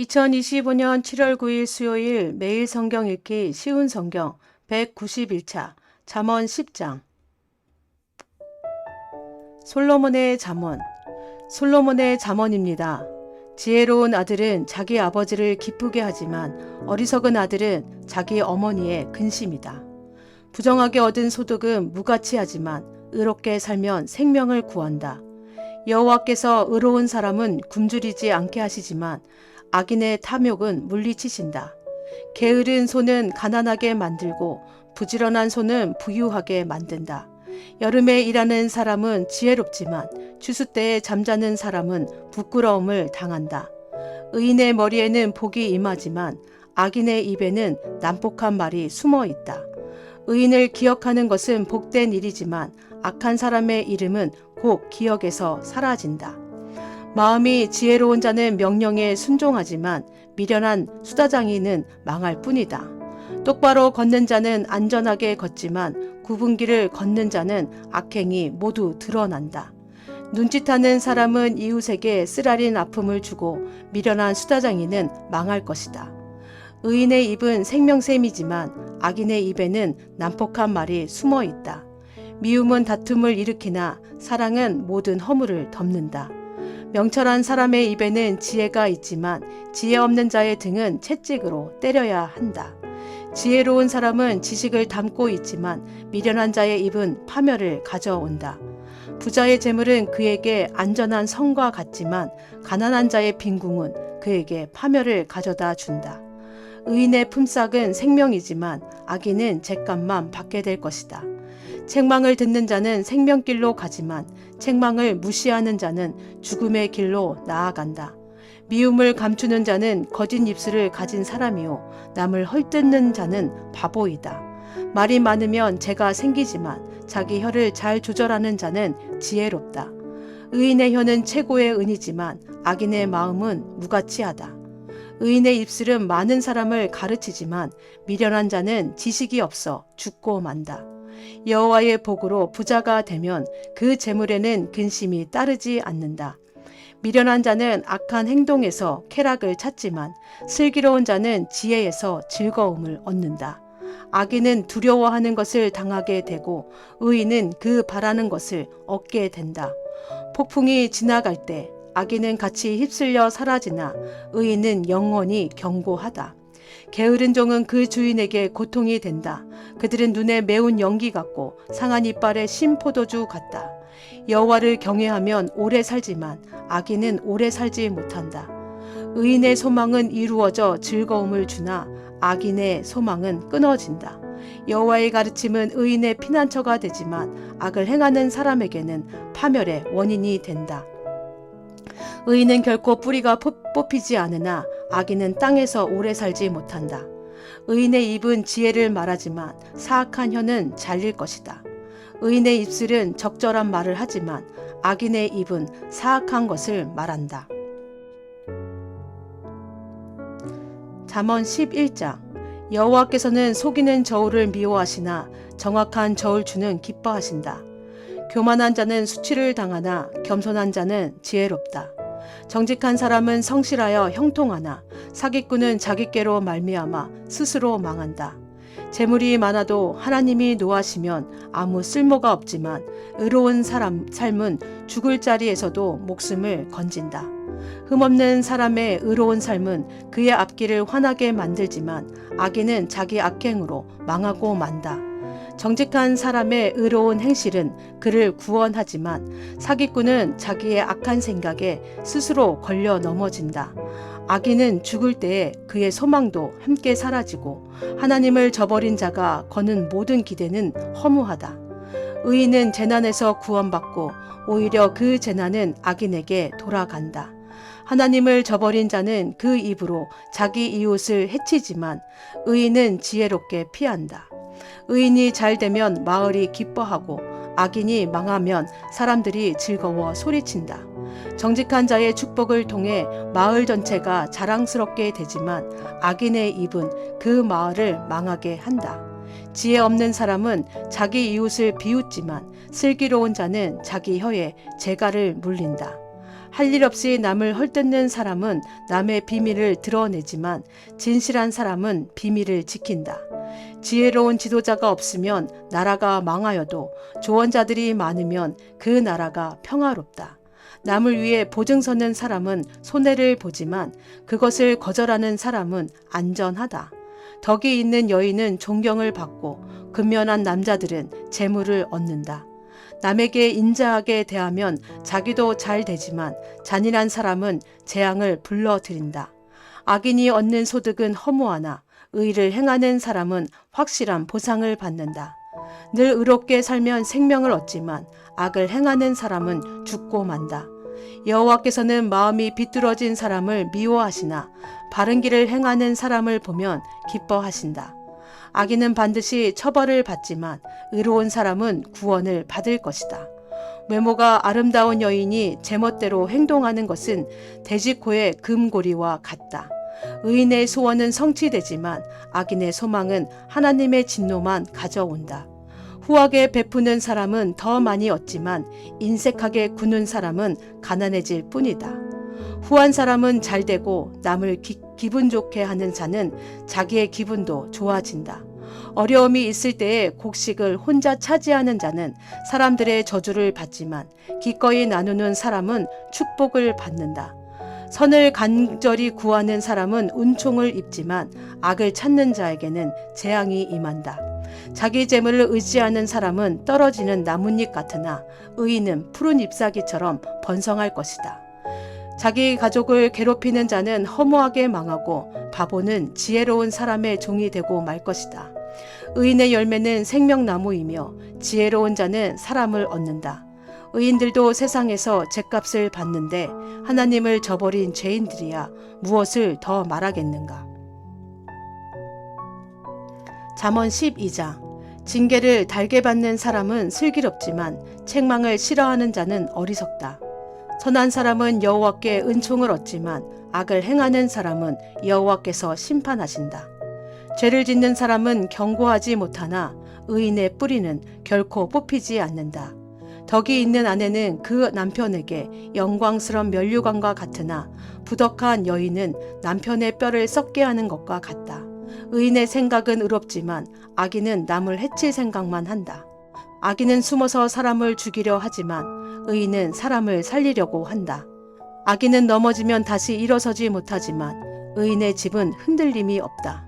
2025년 7월 9일 수요일 매일 성경 읽기 쉬운 성경 191차 잠언 10장 솔로몬의 잠언 솔로몬의 잠언입니다. 지혜로운 아들은 자기 아버지를 기쁘게 하지만 어리석은 아들은 자기 어머니의 근심이다. 부정하게 얻은 소득은 무가치하지만 의롭게 살면 생명을 구한다. 여호와께서 의로운 사람은 굶주리지 않게 하시지만 악인의 탐욕은 물리치신다. 게으른 손은 가난하게 만들고 부지런한 손은 부유하게 만든다. 여름에 일하는 사람은 지혜롭지만 추수 때에 잠자는 사람은 부끄러움을 당한다. 의인의 머리에는 복이 임하지만 악인의 입에는 난폭한 말이 숨어 있다. 의인을 기억하는 것은 복된 일이지만 악한 사람의 이름은 곧 기억에서 사라진다. 마음이 지혜로운 자는 명령에 순종하지만 미련한 수다장이는 망할 뿐이다. 똑바로 걷는 자는 안전하게 걷지만 구분길을 걷는 자는 악행이 모두 드러난다. 눈짓하는 사람은 이웃에게 쓰라린 아픔을 주고 미련한 수다장이는 망할 것이다. 의인의 입은 생명샘이지만 악인의 입에는 난폭한 말이 숨어 있다. 미움은 다툼을 일으키나 사랑은 모든 허물을 덮는다. 명철한 사람의 입에는 지혜가 있지만 지혜 없는 자의 등은 채찍으로 때려야 한다. 지혜로운 사람은 지식을 담고 있지만 미련한 자의 입은 파멸을 가져온다. 부자의 재물은 그에게 안전한 성과 같지만 가난한 자의 빈궁은 그에게 파멸을 가져다 준다. 의인의 품삯은 생명이지만 악인은 죗값만 받게 될 것이다. 책망을 듣는 자는 생명길로 가지만 책망을 무시하는 자는 죽음의 길로 나아간다. 미움을 감추는 자는 거짓 입술을 가진 사람이요 남을 헐뜯는 자는 바보이다. 말이 많으면 죄가 생기지만 자기 혀를 잘 조절하는 자는 지혜롭다. 의인의 혀는 최고의 은이지만 악인의 마음은 무가치하다. 의인의 입술은 많은 사람을 가르치지만 미련한 자는 지식이 없어 죽고 만다. 여호와의 복으로 부자가 되면 그 재물에는 근심이 따르지 않는다. 미련한 자는 악한 행동에서 쾌락을 찾지만 슬기로운 자는 지혜에서 즐거움을 얻는다. 악인은 두려워하는 것을 당하게 되고 의인은 그 바라는 것을 얻게 된다. 폭풍이 지나갈 때 악인은 같이 휩쓸려 사라지나 의인은 영원히 경고하다. 게으른 종은 그 주인에게 고통이 된다. 그들은 눈에 매운 연기 같고 상한 이빨에 신 포도주 같다. 여호와를 경외하면 오래 살지만 악인은 오래 살지 못한다. 의인의 소망은 이루어져 즐거움을 주나 악인의 소망은 끊어진다. 여호와의 가르침은 의인의 피난처가 되지만 악을 행하는 사람에게는 파멸의 원인이 된다. 의인은 결코 뿌리가 뽑히지 않으나 악인은 땅에서 오래 살지 못한다. 의인의 입은 지혜를 말하지만 사악한 혀는 잘릴 것이다. 의인의 입술은 적절한 말을 하지만 악인의 입은 사악한 것을 말한다. 잠언 11장 여호와께서는 속이는 저울을 미워하시나 정확한 저울주는 기뻐하신다. 교만한 자는 수치를 당하나 겸손한 자는 지혜롭다. 정직한 사람은 성실하여 형통하나 사기꾼은 자기께로 말미암아 스스로 망한다. 재물이 많아도 하나님이 노하시면 아무 쓸모가 없지만 의로운 사람 삶은 죽을 자리에서도 목숨을 건진다. 흠없는 사람의 의로운 삶은 그의 앞길을 환하게 만들지만 악인은 자기 악행으로 망하고 만다. 정직한 사람의 의로운 행실은 그를 구원하지만 사기꾼은 자기의 악한 생각에 스스로 걸려 넘어진다. 악인은 죽을 때에 그의 소망도 함께 사라지고 하나님을 저버린 자가 거는 모든 기대는 허무하다. 의인은 재난에서 구원받고 오히려 그 재난은 악인에게 돌아간다. 하나님을 저버린 자는 그 입으로 자기 이웃을 해치지만 의인은 지혜롭게 피한다. 의인이 잘 되면 마을이 기뻐하고 악인이 망하면 사람들이 즐거워 소리친다. 정직한 자의 축복을 통해 마을 전체가 자랑스럽게 되지만 악인의 입은 그 마을을 망하게 한다. 지혜 없는 사람은 자기 이웃을 비웃지만 슬기로운 자는 자기 혀에 재갈을 물린다. 할 일 없이 남을 헐뜯는 사람은 남의 비밀을 드러내지만 진실한 사람은 비밀을 지킨다. 지혜로운 지도자가 없으면 나라가 망하여도 조언자들이 많으면 그 나라가 평화롭다. 남을 위해 보증 서는 사람은 손해를 보지만 그것을 거절하는 사람은 안전하다. 덕이 있는 여인은 존경을 받고 근면한 남자들은 재물을 얻는다. 남에게 인자하게 대하면 자기도 잘 되지만 잔인한 사람은 재앙을 불러들인다. 악인이 얻는 소득은 허무하나 의를 행하는 사람은 확실한 보상을 받는다. 늘 의롭게 살면 생명을 얻지만 악을 행하는 사람은 죽고 만다. 여호와께서는 마음이 비뚤어진 사람을 미워하시나 바른 길을 행하는 사람을 보면 기뻐하신다. 악인은 반드시 처벌을 받지만 의로운 사람은 구원을 받을 것이다. 외모가 아름다운 여인이 제멋대로 행동하는 것은 돼지코의 금고리와 같다. 의인의 소원은 성취되지만 악인의 소망은 하나님의 진노만 가져온다. 후하게 베푸는 사람은 더 많이 얻지만 인색하게 구는 사람은 가난해질 뿐이다. 후한 사람은 잘 되고 남을 기, 기분 좋게 하는 자는 자기의 기분도 좋아진다. 어려움이 있을 때에 곡식을 혼자 차지하는 자는 사람들의 저주를 받지만 기꺼이 나누는 사람은 축복을 받는다. 선을 간절히 구하는 사람은 은총을 입지만 악을 찾는 자에게는 재앙이 임한다. 자기 재물을 의지하는 사람은 떨어지는 나뭇잎 같으나 의인은 푸른 잎사귀처럼 번성할 것이다. 자기 가족을 괴롭히는 자는 허무하게 망하고 바보는 지혜로운 사람의 종이 되고 말 것이다. 의인의 열매는 생명나무이며 지혜로운 자는 사람을 얻는다. 의인들도 세상에서 죗값을 받는데 하나님을 저버린 죄인들이야 무엇을 더 말하겠는가. 잠언 12장 징계를 달게 받는 사람은 슬기롭지만 책망을 싫어하는 자는 어리석다. 선한 사람은 여호와께 은총을 얻지만 악을 행하는 사람은 여호와께서 심판하신다. 죄를 짓는 사람은 경고하지 못하나 의인의 뿌리는 결코 뽑히지 않는다. 덕이 있는 아내는 그 남편에게 영광스런 면류관과 같으나 부덕한 여인은 남편의 뼈를 썩게 하는 것과 같다. 의인의 생각은 의롭지만 악인은 남을 해칠 생각만 한다. 악인은 숨어서 사람을 죽이려 하지만 의인은 사람을 살리려고 한다. 악인은 넘어지면 다시 일어서지 못하지만 의인의 집은 흔들림이 없다.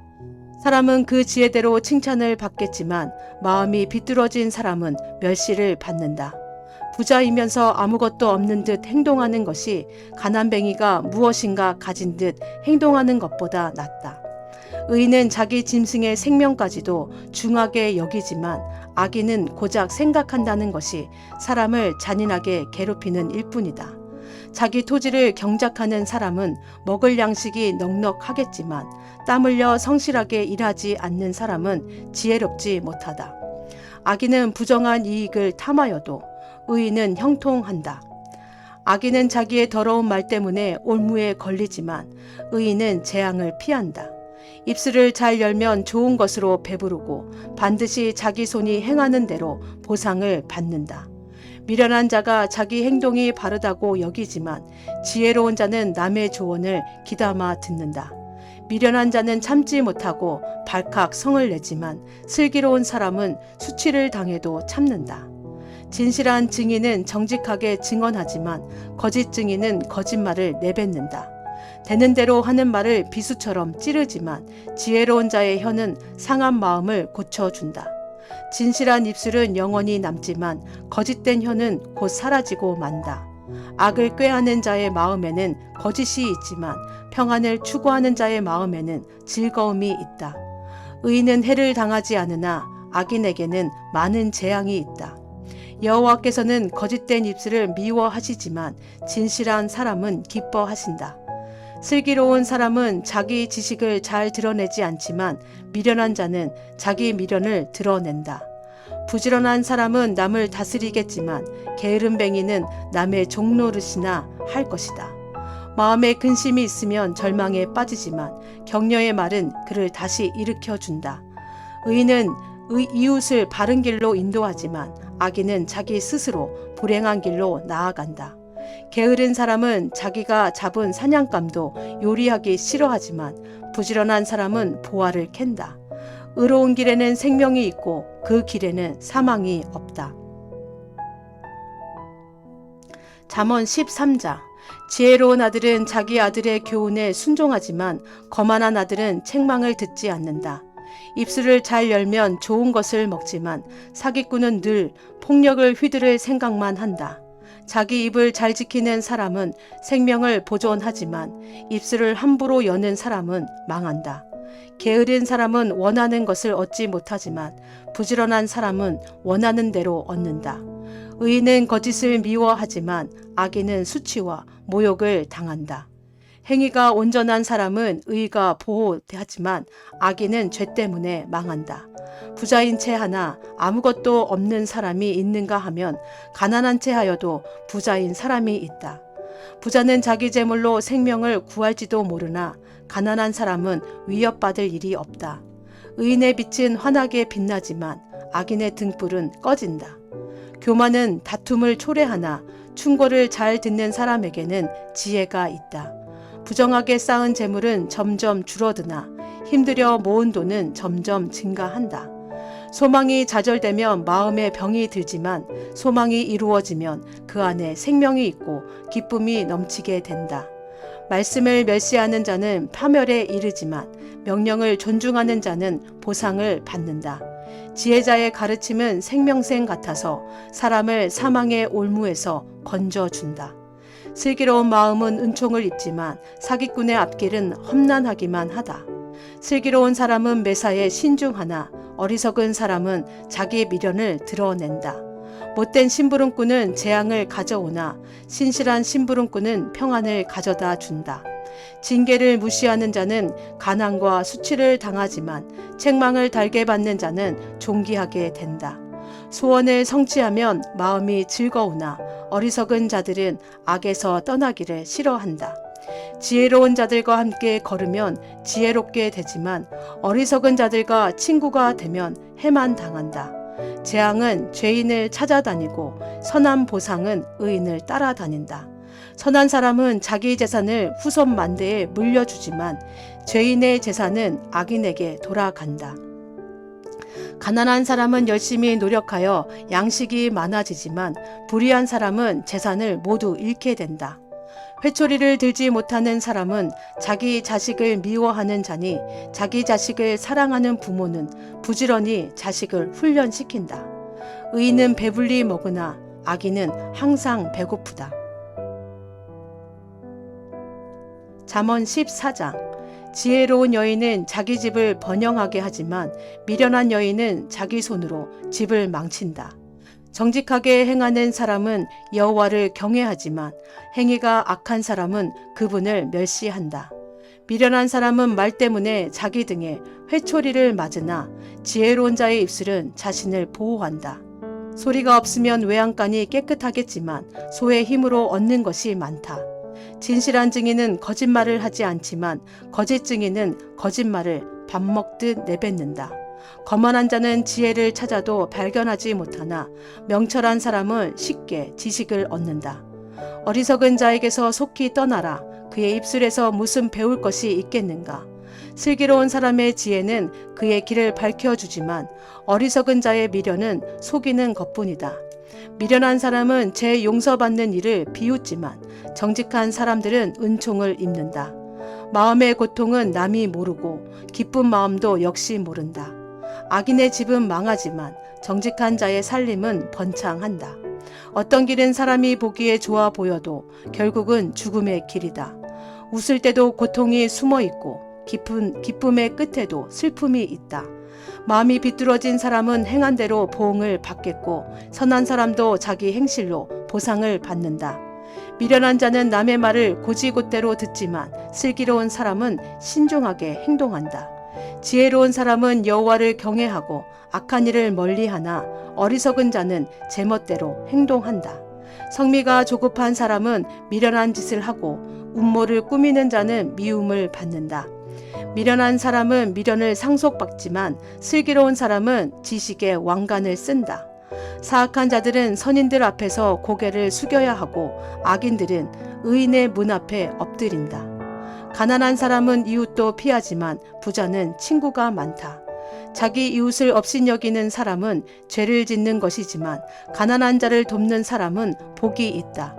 사람은 그 지혜대로 칭찬을 받겠지만 마음이 비뚤어진 사람은 멸시를 받는다. 부자이면서 아무것도 없는 듯 행동하는 것이 가난뱅이가 무엇인가 가진 듯 행동하는 것보다 낫다. 의인은 자기 짐승의 생명까지도 중하게 여기지만 악인은 고작 생각한다는 것이 사람을 잔인하게 괴롭히는 일뿐이다. 자기 토지를 경작하는 사람은 먹을 양식이 넉넉하겠지만 땀 흘려 성실하게 일하지 않는 사람은 지혜롭지 못하다. 악인은 부정한 이익을 탐하여도 의인은 형통한다. 악인은 자기의 더러운 말 때문에 올무에 걸리지만 의인은 재앙을 피한다. 입술을 잘 열면 좋은 것으로 배부르고 반드시 자기 손이 행하는 대로 보상을 받는다. 미련한 자가 자기 행동이 바르다고 여기지만 지혜로운 자는 남의 조언을 기담아 듣는다. 미련한 자는 참지 못하고 발칵 성을 내지만 슬기로운 사람은 수치를 당해도 참는다. 진실한 증인은 정직하게 증언하지만 거짓 증인은 거짓말을 내뱉는다. 되는 대로 하는 말을 비수처럼 찌르지만 지혜로운 자의 혀는 상한 마음을 고쳐준다. 진실한 입술은 영원히 남지만 거짓된 혀는 곧 사라지고 만다. 악을 꾀하는 자의 마음에는 거짓이 있지만 평안을 추구하는 자의 마음에는 즐거움이 있다. 의인은 해를 당하지 않으나 악인에게는 많은 재앙이 있다. 여호와께서는 거짓된 입술을 미워하시지만 진실한 사람은 기뻐하신다. 슬기로운 사람은 자기 지식을 잘 드러내지 않지만 미련한 자는 자기 미련을 드러낸다. 부지런한 사람은 남을 다스리겠지만 게으름뱅이는 남의 종노릇이나 할 것이다. 마음에 근심이 있으면 절망에 빠지지만 격려의 말은 그를 다시 일으켜 준다. 의인은 의, 이웃을 바른 길로 인도하지만 악인은 자기 스스로 불행한 길로 나아간다. 게으른 사람은 자기가 잡은 사냥감도 요리하기 싫어하지만 부지런한 사람은 보화를 캔다. 의로운 길에는 생명이 있고 그 길에는 사망이 없다. 잠언 13장 지혜로운 아들은 자기 아들의 교훈에 순종하지만 거만한 아들은 책망을 듣지 않는다. 입술을 잘 열면 좋은 것을 먹지만 사기꾼은 늘 폭력을 휘두를 생각만 한다. 자기 입을 잘 지키는 사람은 생명을 보존하지만 입술을 함부로 여는 사람은 망한다. 게으른 사람은 원하는 것을 얻지 못하지만 부지런한 사람은 원하는 대로 얻는다. 의인은 거짓을 미워하지만 악인은 수치와 모욕을 당한다. 행위가 온전한 사람은 의가 보호하지만 악인은 죄 때문에 망한다. 부자인 채 하나 아무것도 없는 사람이 있는가 하면 가난한 채 하여도 부자인 사람이 있다. 부자는 자기 재물로 생명을 구할지도 모르나 가난한 사람은 위협받을 일이 없다. 의인의 빛은 환하게 빛나지만 악인의 등불은 꺼진다. 교만은 다툼을 초래하나 충고를 잘 듣는 사람에게는 지혜가 있다. 부정하게 쌓은 재물은 점점 줄어드나 힘들여 모은 돈은 점점 증가한다. 소망이 좌절되면 마음에 병이 들지만 소망이 이루어지면 그 안에 생명이 있고 기쁨이 넘치게 된다. 말씀을 멸시하는 자는 파멸에 이르지만 명령을 존중하는 자는 보상을 받는다. 지혜자의 가르침은 생명생 같아서 사람을 사망의 올무에서 건져준다. 슬기로운 마음은 은총을 입지만 사기꾼의 앞길은 험난하기만 하다. 슬기로운 사람은 매사에 신중하나 어리석은 사람은 자기 미련을 드러낸다. 못된 심부름꾼은 재앙을 가져오나 신실한 심부름꾼은 평안을 가져다 준다. 징계를 무시하는 자는 가난과 수치를 당하지만 책망을 달게 받는 자는 존귀하게 된다. 소원을 성취하면 마음이 즐거우나 어리석은 자들은 악에서 떠나기를 싫어한다. 지혜로운 자들과 함께 걸으면 지혜롭게 되지만 어리석은 자들과 친구가 되면 해만 당한다. 재앙은 죄인을 찾아다니고 선한 보상은 의인을 따라다닌다. 선한 사람은 자기 재산을 후손 만대에 물려주지만 죄인의 재산은 악인에게 돌아간다. 가난한 사람은 열심히 노력하여 양식이 많아지지만 불의한 사람은 재산을 모두 잃게 된다. 회초리를 들지 못하는 사람은 자기 자식을 미워하는 자니 자기 자식을 사랑하는 부모는 부지런히 자식을 훈련시킨다. 의인은 배불리 먹으나 악인은 항상 배고프다. 잠언 14장 지혜로운 여인은 자기 집을 번영하게 하지만 미련한 여인은 자기 손으로 집을 망친다. 정직하게 행하는 사람은 여호와를 경외하지만 행위가 악한 사람은 그분을 멸시한다. 미련한 사람은 말 때문에 자기 등에 회초리를 맞으나 지혜로운 자의 입술은 자신을 보호한다. 소리가 없으면 외양간이 깨끗하겠지만 소의 힘으로 얻는 것이 많다. 진실한 증인은 거짓말을 하지 않지만 거짓 증인은 거짓말을 밥 먹듯 내뱉는다. 거만한 자는 지혜를 찾아도 발견하지 못하나 명철한 사람은 쉽게 지식을 얻는다. 어리석은 자에게서 속히 떠나라. 그의 입술에서 무슨 배울 것이 있겠는가? 슬기로운 사람의 지혜는 그의 길을 밝혀주지만 어리석은 자의 미련은 속이는 것뿐이다. 미련한 사람은 제 용서받는 일을 비웃지만 정직한 사람들은 은총을 입는다. 마음의 고통은 남이 모르고 기쁜 마음도 역시 모른다. 악인의 집은 망하지만 정직한 자의 살림은 번창한다. 어떤 길은 사람이 보기에 좋아 보여도 결국은 죽음의 길이다. 웃을 때도 고통이 숨어 있고 깊은 기쁨의 끝에도 슬픔이 있다. 마음이 비뚤어진 사람은 행한 대로 보응을 받겠고 선한 사람도 자기 행실로 보상을 받는다. 미련한 자는 남의 말을 고지곳대로 듣지만 슬기로운 사람은 신중하게 행동한다. 지혜로운 사람은 여호와를 경외하고 악한 일을 멀리하나 어리석은 자는 제멋대로 행동한다. 성미가 조급한 사람은 미련한 짓을 하고 음모를 꾸미는 자는 미움을 받는다. 미련한 사람은 미련을 상속받지만 슬기로운 사람은 지식의 왕관을 쓴다. 사악한 자들은 선인들 앞에서 고개를 숙여야 하고 악인들은 의인의 문 앞에 엎드린다. 가난한 사람은 이웃도 피하지만 부자는 친구가 많다. 자기 이웃을 업신여기는 사람은 죄를 짓는 것이지만 가난한 자를 돕는 사람은 복이 있다.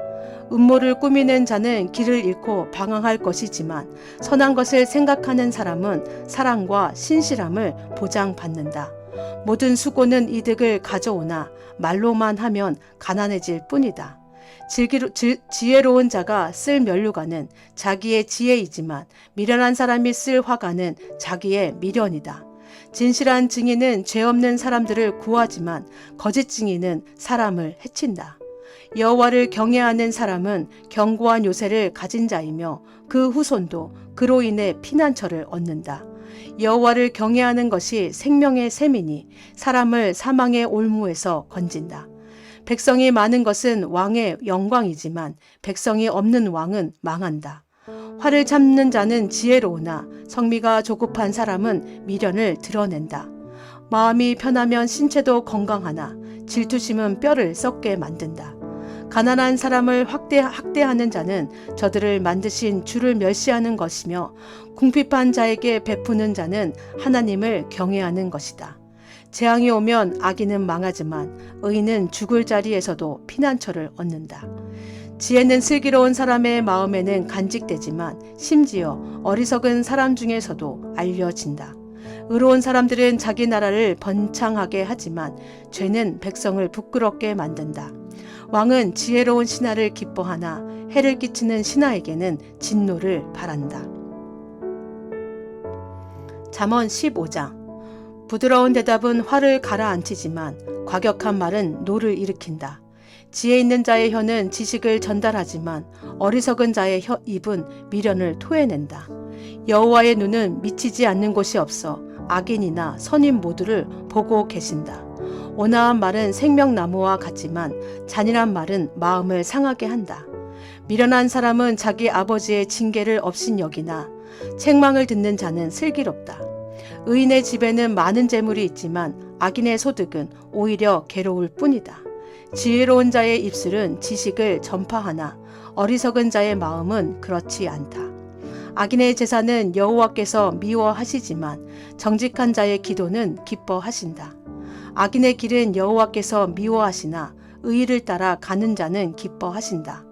음모를 꾸미는 자는 길을 잃고 방황할 것이지만 선한 것을 생각하는 사람은 사랑과 신실함을 보장받는다. 모든 수고는 이득을 가져오나 말로만 하면 가난해질 뿐이다. 즐기로, 지, 지혜로운 자가 쓸 면류관은 자기의 지혜이지만 미련한 사람이 쓸 화관은 자기의 미련이다. 진실한 증인은 죄 없는 사람들을 구하지만 거짓 증인은 사람을 해친다. 여호와를 경외하는 사람은 견고한 요새를 가진 자이며 그 후손도 그로 인해 피난처를 얻는다. 여호와를 경외하는 것이 생명의 셈이니 사람을 사망의 올무에서 건진다. 백성이 많은 것은 왕의 영광이지만 백성이 없는 왕은 망한다. 화를 참는 자는 지혜로우나 성미가 조급한 사람은 미련을 드러낸다. 마음이 편하면 신체도 건강하나 질투심은 뼈를 썩게 만든다. 가난한 사람을 확대, 학대하는 자는 저들을 만드신 주를 멸시하는 것이며 궁핍한 자에게 베푸는 자는 하나님을 경외하는 것이다. 재앙이 오면 악인은 망하지만 의인은 죽을 자리에서도 피난처를 얻는다. 지혜는 슬기로운 사람의 마음에는 간직되지만 심지어 어리석은 사람 중에서도 알려진다. 의로운 사람들은 자기 나라를 번창하게 하지만 죄는 백성을 부끄럽게 만든다. 왕은 지혜로운 신하를 기뻐하나 해를 끼치는 신하에게는 진노를 바란다. 잠언 15장 부드러운 대답은 화를 가라앉히지만 과격한 말은 노를 일으킨다. 지혜 있는 자의 혀는 지식을 전달하지만 어리석은 자의 혀 입은 미련을 토해낸다. 여호와의 눈은 미치지 않는 곳이 없어 악인이나 선인 모두를 보고 계신다. 온화한 말은 생명나무와 같지만 잔인한 말은 마음을 상하게 한다. 미련한 사람은 자기 아버지의 징계를 업신여기나 책망을 듣는 자는 슬기롭다. 의인의 집에는 많은 재물이 있지만 악인의 소득은 오히려 괴로울 뿐이다. 지혜로운 자의 입술은 지식을 전파하나 어리석은 자의 마음은 그렇지 않다. 악인의 제사는 여호와께서 미워하시지만 정직한 자의 기도는 기뻐하신다. 악인의 길은 여호와께서 미워하시나 의를 따라 가는 자는 기뻐하신다.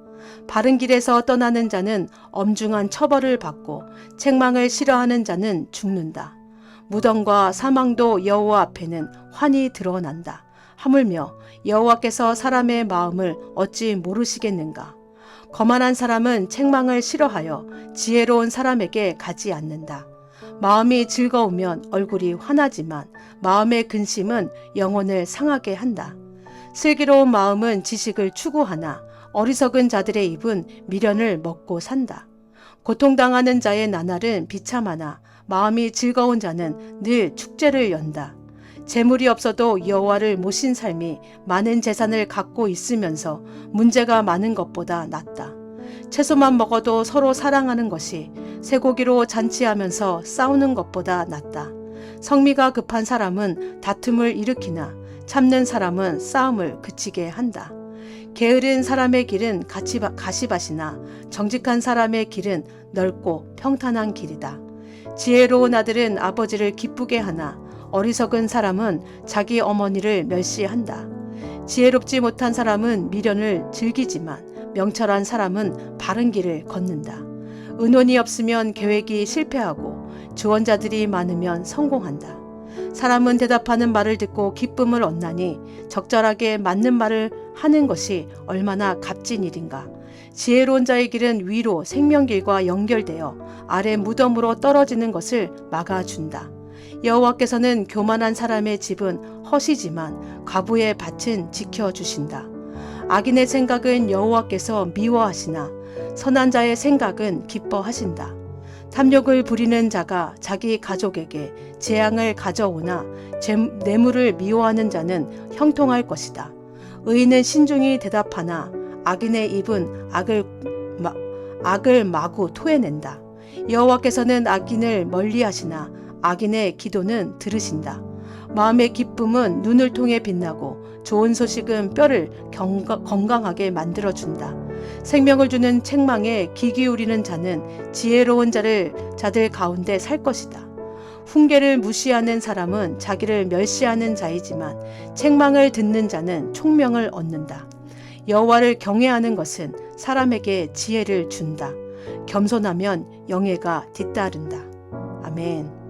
바른 길에서 떠나는 자는 엄중한 처벌을 받고 책망을 싫어하는 자는 죽는다. 무덤과 사망도 여호와 앞에는 환히 드러난다. 하물며 여호와께서 사람의 마음을 어찌 모르시겠는가? 거만한 사람은 책망을 싫어하여 지혜로운 사람에게 가지 않는다. 마음이 즐거우면 얼굴이 환하지만 마음의 근심은 영혼을 상하게 한다. 슬기로운 마음은 지식을 추구하나 어리석은 자들의 입은 미련을 먹고 산다. 고통당하는 자의 나날은 비참하나 마음이 즐거운 자는 늘 축제를 연다. 재물이 없어도 여호와를 모신 삶이 많은 재산을 갖고 있으면서 문제가 많은 것보다 낫다. 채소만 먹어도 서로 사랑하는 것이 쇠고기로 잔치하면서 싸우는 것보다 낫다. 성미가 급한 사람은 다툼을 일으키나 참는 사람은 싸움을 그치게 한다. 게으른 사람의 길은 가시밭이나 정직한 사람의 길은 넓고 평탄한 길이다. 지혜로운 아들은 아버지를 기쁘게 하나 어리석은 사람은 자기 어머니를 멸시한다. 지혜롭지 못한 사람은 미련을 즐기지만 명철한 사람은 바른 길을 걷는다. 은원이 없으면 계획이 실패하고 주원자들이 많으면 성공한다. 사람은 대답하는 말을 듣고 기쁨을 얻나니 적절하게 맞는 말을 하는 것이 얼마나 값진 일인가. 지혜로운 자의 길은 위로 생명길과 연결되어 아래 무덤으로 떨어지는 것을 막아준다. 여호와께서는 교만한 사람의 집은 허시지만 과부의 밭은 지켜주신다. 악인의 생각은 여호와께서 미워하시나 선한 자의 생각은 기뻐하신다. 탐욕을 부리는 자가 자기 가족에게 재앙을 가져오나 뇌물을 미워하는 자는 형통할 것이다. 의인은 신중히 대답하나 악인의 입은 악을 마, 악을 마구 토해낸다. 여호와께서는 악인을 멀리하시나 악인의 기도는 들으신다. 마음의 기쁨은 눈을 통해 빛나고 좋은 소식은 뼈를 경가- 건강하게 만들어 준다. 생명을 주는 책망에 귀 기울이는 자는 지혜로운 자를 자들 가운데 살 것이다. 훈계를 무시하는 사람은 자기를 멸시하는 자이지만 책망을 듣는 자는 총명을 얻는다. 여호와를 경외하는 것은 사람에게 지혜를 준다. 겸손하면 영예가 뒤따른다. 아멘.